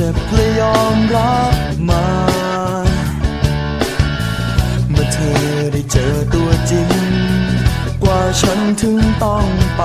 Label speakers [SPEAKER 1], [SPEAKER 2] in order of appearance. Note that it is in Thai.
[SPEAKER 1] จ็บแลยยอมรับมา เมื่อเธอได้เจอตัวจริง กว่าฉันถึงต้องไป